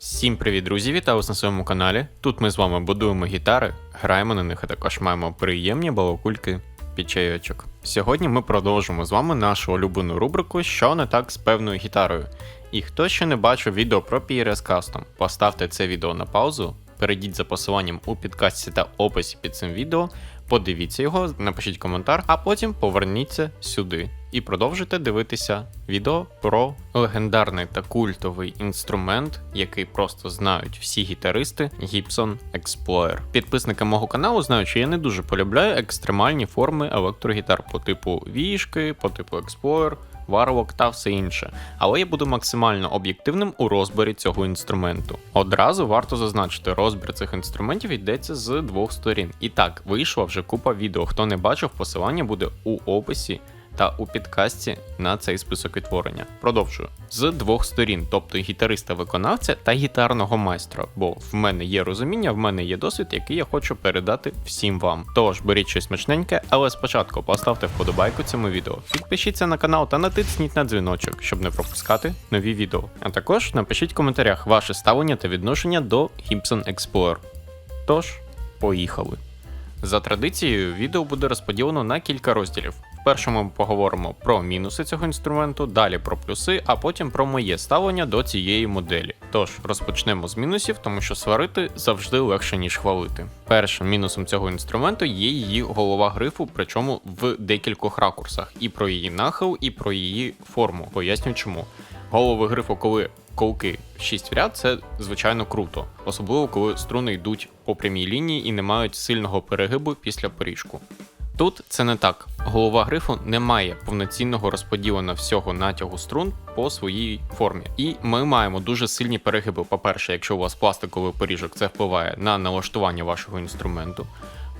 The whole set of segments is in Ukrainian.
Всім привіт, друзі! Вітаю вас на своєму каналі. Тут ми з вами будуємо гітари, граємо на них, а також маємо приємні балакульки під чайочок. Сьогодні ми продовжимо з вами нашу улюблену рубрику Що не так з певною гітарою. І хто ще не бачив відео про PRS Custom, поставте це відео на паузу, перейдіть за посиланням у підкасті та описі під цим відео, подивіться його, напишіть коментар, а потім поверніться сюди і продовжуйте дивитися відео про легендарний та культовий інструмент, який просто знають всі гітаристи Gibson Explorer. Підписники мого каналу знають, що я не дуже полюбляю екстремальні форми електрогітар по типу вішки, по типу Explorer. Варвок та все інше, але я буду максимально об'єктивним у розборі цього інструменту. Одразу варто зазначити, розбір цих інструментів йдеться з двох сторін. І так, вийшла вже купа відео. Хто не бачив, посилання буде у описі та у підкасті на цей список відтворення. Продовжую з двох сторін, тобто гітариста-виконавця та гітарного майстра. Бо в мене є розуміння, в мене є досвід, який я хочу передати всім вам. Тож беріть щось смачненьке, але спочатку поставте вподобайку цьому відео, підпишіться на канал та натисніть на дзвіночок, щоб не пропускати нові відео. А також напишіть в коментарях ваше ставлення та відношення до Gibson Explorer. Тож, поїхали. За традицією, відео буде розподілено на кілька розділів. Першому ми поговоримо про мінуси цього інструменту, далі про плюси, а потім про моє ставлення до цієї моделі. Тож розпочнемо з мінусів, тому що сварити завжди легше ніж хвалити. Першим мінусом цього інструменту є її голова грифу, причому в декількох ракурсах, і про її нахил, і про її форму. Поясню чому. Голови грифу, коли колки 6 в ряд, це звичайно круто, особливо коли струни йдуть по прямій лінії і не мають сильного перегибу після поріжку. Тут це не так. Голова грифу не має повноцінного розподілення всього натягу струн по своїй формі. І ми маємо дуже сильні перегиби. По-перше, якщо у вас пластиковий поріжок, це впливає на налаштування вашого інструменту.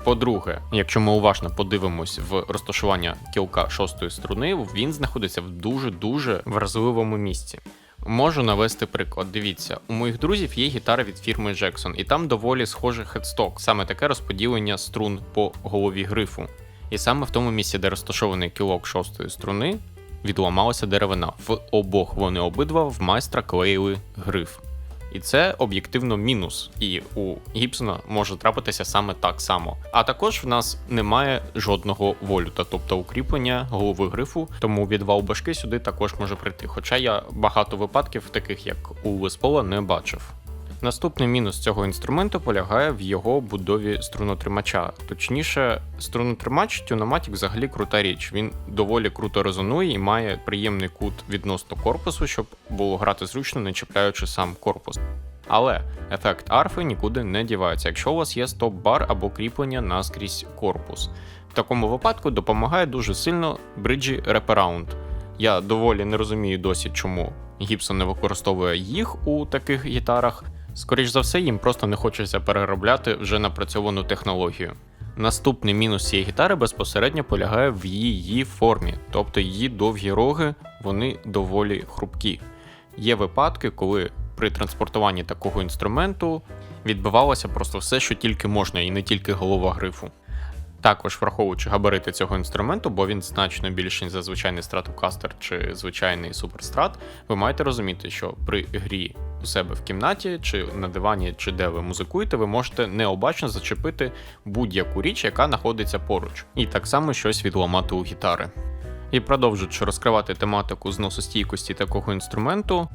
По-друге, якщо ми уважно подивимось в розташування кілка шостої струни, він знаходиться в дуже-дуже вразливому місці. Можу навести приклад. Дивіться, у моїх друзів є гітара від фірми Jackson, і там доволі схожий хедсток, саме таке розподілення струн по голові грифу. І саме в тому місці, де розташований кілок шостої струни, відламалася деревина. В обох вони обидва в майстра клеїли гриф. І це об'єктивно мінус. І у Гібсона може трапитися саме так само. А також в нас немає жодного волюта, тобто укріплення голови грифу, тому відвал башки сюди також може прийти. Хоча я багато випадків, таких як у Леспола, не бачив. Наступний мінус цього інструменту полягає в його будові струнотримача. Точніше, струнотримач Tune-o-matic взагалі крута річ. Він доволі круто резонує і має приємний кут відносно корпусу, щоб було грати зручно, не чіпляючи сам корпус. Але ефект арфи нікуди не дівається, якщо у вас є стоп-бар або кріплення наскрізь корпус. В такому випадку допомагає дуже сильно бриджі Wraparound. Я доволі не розумію досі, чому Гібсон не використовує їх у таких гітарах. Скоріш за все, їм просто не хочеться переробляти вже напрацьовану технологію. Наступний мінус цієї гітари безпосередньо полягає в її формі, тобто її довгі роги вони доволі хрупкі. Є випадки, коли при транспортуванні такого інструменту відбивалося просто все, що тільки можна, і не тільки голова грифу. Також враховуючи габарити цього інструменту, бо він значно більший за звичайний Stratocaster чи звичайний суперстрат, ви маєте розуміти, що при грі у себе в кімнаті, чи на дивані, чи де ви музикуєте, ви можете необачно зачепити будь-яку річ, яка знаходиться поруч, і так само щось відламати у гітари. І продовжуючи розкривати тематику зносостійкості такого інструменту,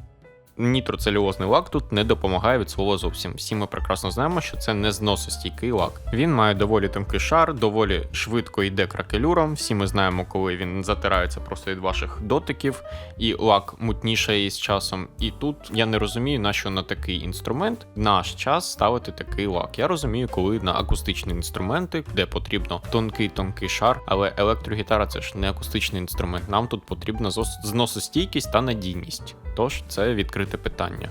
нітроцелюлозний лак тут не допомагає від слова зовсім. Всі ми прекрасно знаємо, що це не зносостійкий лак. Він має доволі тонкий шар, доволі швидко йде кракелюром. Всі ми знаємо, коли він затирається просто від ваших дотиків, і лак мутнішає із часом. І тут я не розумію, на що на такий інструмент наш час ставити такий лак. Я розумію, коли на акустичні інструменти, де потрібно тонкий тонкий шар, але електрогітара це ж не акустичний інструмент. Нам тут потрібна зносостійкість та надійність. Тож це відкрите питання.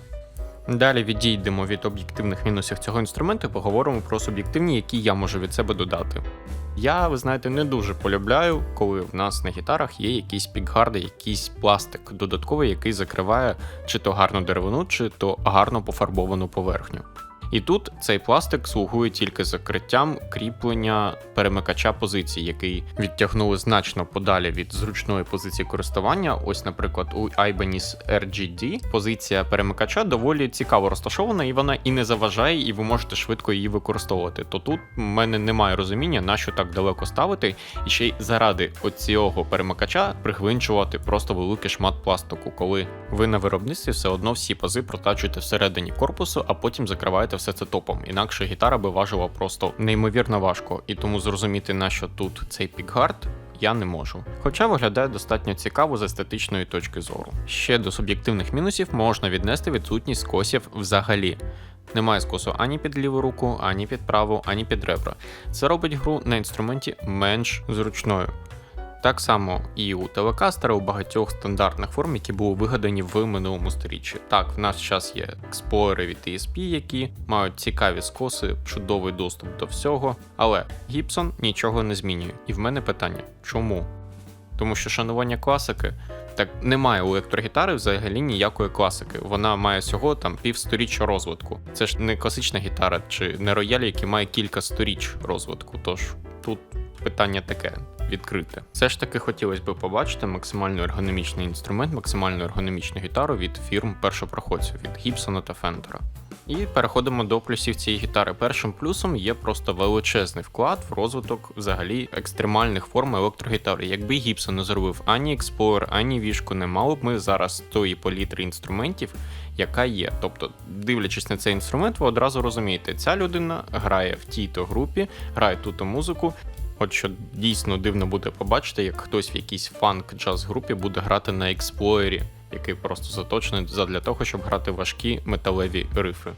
Далі відійдемо від об'єктивних мінусів цього інструменту і поговоримо про суб'єктивні, які я можу від себе додати. Я, ви знаєте, не дуже полюбляю, коли в нас на гітарах є якісь пікгарди, якийсь пластик додатковий, який закриває чи то гарну деревину, чи то гарно пофарбовану поверхню. І тут цей пластик слугує тільки закриттям кріплення перемикача позицій, який відтягнули значно подалі від зручної позиції користування. Ось, наприклад, у Ibanez RGD позиція перемикача доволі цікаво розташована, і вона і не заважає, і ви можете швидко її використовувати. То тут в мене немає розуміння, на що так далеко ставити, і ще й заради оцього перемикача пригвинчувати просто великий шмат пластику, коли ви на виробництві все одно всі пази протачуєте всередині корпусу, а потім закриваєте все це топом. Інакше гітара би важила просто неймовірно важко, і тому зрозуміти, на що тут цей пікгард. Я не можу. Хоча виглядає достатньо цікаво з естетичної точки зору. Ще до суб'єктивних мінусів можна віднести відсутність скосів взагалі. Немає скосу ані під ліву руку, ані під праву, ані під ребра. Це робить гру на інструменті менш зручною. Так само і у телекастера у багатьох стандартних форм, які були вигадані в минулому сторіччі. Так, в нас час є експлойери від ESP, які мають цікаві скоси, чудовий доступ до всього, але Gibson нічого не змінює. І в мене питання: чому? Тому що шанування класики. Так немає у електрогітари взагалі ніякої класики. Вона має всього там півсторіччя розвитку. Це ж не класична гітара чи не рояль, який має кілька сторіч розвитку. Тож тут питання таке відкрите. Все ж таки хотілося б побачити максимально ергономічний інструмент, максимально ергономічну гітару від фірм першопроходців від Гібсона та Fender. І переходимо до плюсів цієї гітари. Першим плюсом є просто величезний вклад в розвиток взагалі екстремальних форм електрогітари. Якби Gibson не зробив ані Explorer, ані вішку, не мали б ми зараз тої палітри інструментів, яка є. Тобто, дивлячись на цей інструмент, ви одразу розумієте, ця людина грає в тій-то групі, грає ту-то музику. От що дійсно дивно буде побачити, як хтось в якійсь фанк-джаз групі буде грати на експлоєрі, який просто заточений задля того, щоб грати важкі металеві рифи.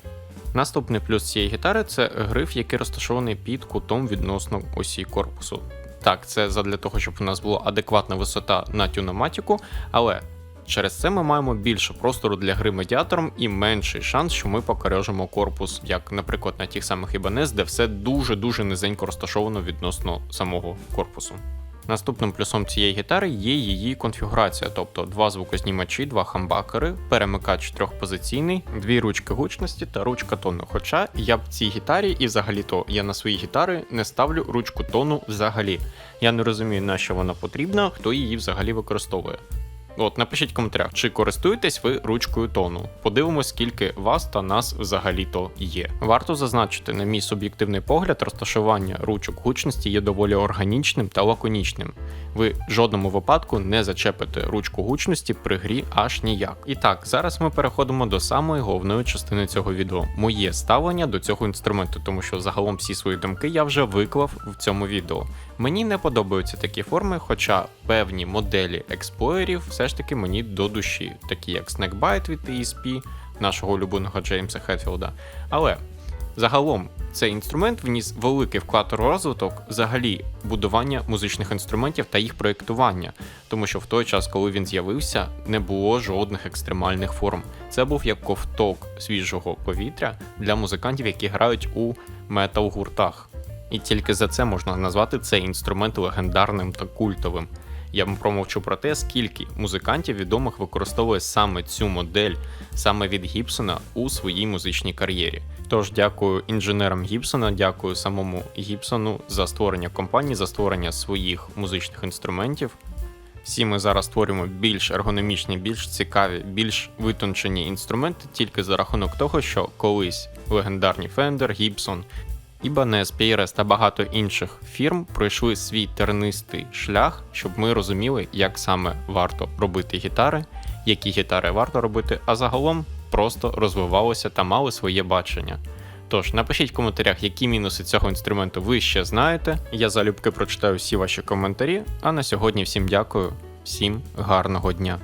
Наступний плюс цієї гітари це гриф, який розташований під кутом відносно осі корпусу. Так, це задля того, щоб у нас була адекватна висота на тюноматіку, але через це ми маємо більше простору для гри медіатором і менший шанс, що ми покорежимо корпус, як, наприклад, на тих самих Ibanez, де все дуже-дуже низенько розташовано відносно самого корпусу. Наступним плюсом цієї гітари є її конфігурація, тобто два звукознімачі, два хамбакери, перемикач трьохпозиційний, дві ручки гучності та ручка тону. Хоча я в цій гітарі і взагалі то я на свої гітари не ставлю ручку тону взагалі. Я не розумію, на що вона потрібна, хто її взагалі використовує. От, напишіть в коментарях, чи користуєтесь ви ручкою тону. Подивимось, скільки вас та нас взагалі-то є. Варто зазначити, на мій суб'єктивний погляд, розташування ручок гучності є доволі органічним та лаконічним. Ви в жодному випадку не зачепите ручку гучності при грі аж ніяк. І так, зараз ми переходимо до самої головної частини цього відео моє ставлення до цього інструменту, тому що загалом всі свої думки я вже виклав в цьому відео. Мені не подобаються такі форми, хоча певні моделі експлоєрів все ж таки мені до душі, такі як Snackbite від ESP, нашого улюбленого Джеймса Хетфілда. Але загалом цей інструмент вніс великий вклад у розвиток взагалі будування музичних інструментів та їх проєктування, тому що в той час, коли він з'явився, не було жодних екстремальних форм. Це був як ковток свіжого повітря для музикантів, які грають у метал-гуртах. І тільки за це можна назвати цей інструмент легендарним та культовим. Я вам промовчу про те, скільки музикантів відомих використовує саме цю модель, саме від Гібсона у своїй музичній кар'єрі. Тож дякую інженерам Гібсона, дякую самому Гібсону за створення компанії, за створення своїх музичних інструментів. Всі ми зараз створюємо більш ергономічні, більш цікаві, більш витончені інструменти тільки за рахунок того, що колись легендарні Fender, Gibson, Ibanez, PRS та багато інших фірм пройшли свій тернистий шлях, щоб ми розуміли, як саме варто робити гітари, які гітари варто робити, а загалом просто розвивалося та мали своє бачення. Тож напишіть в коментарях, які мінуси цього інструменту ви ще знаєте. Я залюбки прочитаю всі ваші коментарі. А на сьогодні всім дякую, всім гарного дня.